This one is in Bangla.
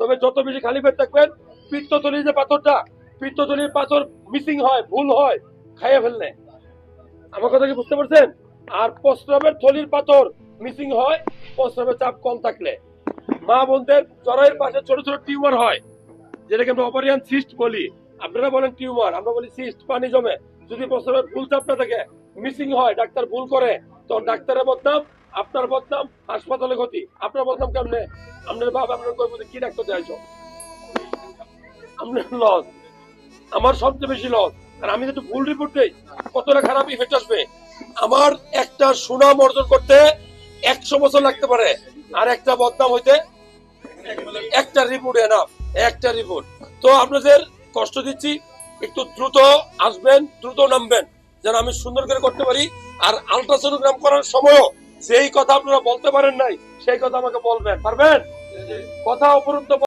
তবে যত বেশি খালি পেট থাকবেন পিত্তথলির যে পাথরটা, পিত্তথলির পাথর মিসিং হয়, ভুল হয়, খাইয়ে ফেললে। আমার কথা কি বুঝতে পারছেন? আর প্রস্রাবের থলির পাথর মিসিং হয়, প্রস্রাবের চাপ কম থাকলে। মা বোনদের জরায়ের পাশে ছোট ছোট টিউমার হয়, যেটাকে আমরা অপারিয়ান সিস্ট বলি। আপনারা বলেন টিউমার, আমরা বলি সিস্ট, পানি জমে। যদি প্রস্রাবের ভুল চাপ না থাকে মিসিং হয়, ডাক্তার ভুল করে, তখন ডাক্তারের বদনাম আপনার বদনাম হাসপাতালে ক্ষতি। আপনার বদনাম কেমনে? আপনার বাবা আপনার কই কি ডাক্তার যাইছো আপনার লস। আমার সবচেয়ে বেশি লস। আর আমি যদি ভুল রিপোর্ট দেই, কতটা খারাপ ইফেক্ট আসবে? আমার একটা সুনাম অর্জন করতে একশো বছর লাগতে পারে। আর একটা বদনাম হইতে একটা রিপোর্ট এনাফ একটা রিপোর্ট তো আপনাদের কষ্ট দিচ্ছি, একটু দ্রুত আসবেন, দ্রুত নামবেন, যেন আমি সুন্দর করে করতে পারি। আর আলট্রাসোনোগ্রাম করার সময়ও যেই কথা আপনারা বলতে পারেন নাই সেই কথা আমাকে বলবেন পারবেন? কথা অপরন্ত